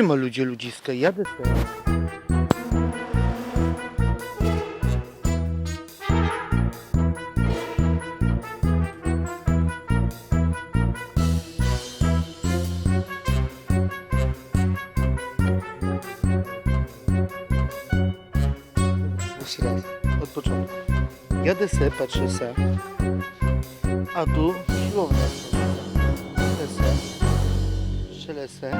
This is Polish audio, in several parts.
Ludzie ludziska, jadę sobie. Jeszcze od początku. Jadę se, patrzę se, a tu siłownia. Strzelę se, strzelę se,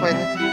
快点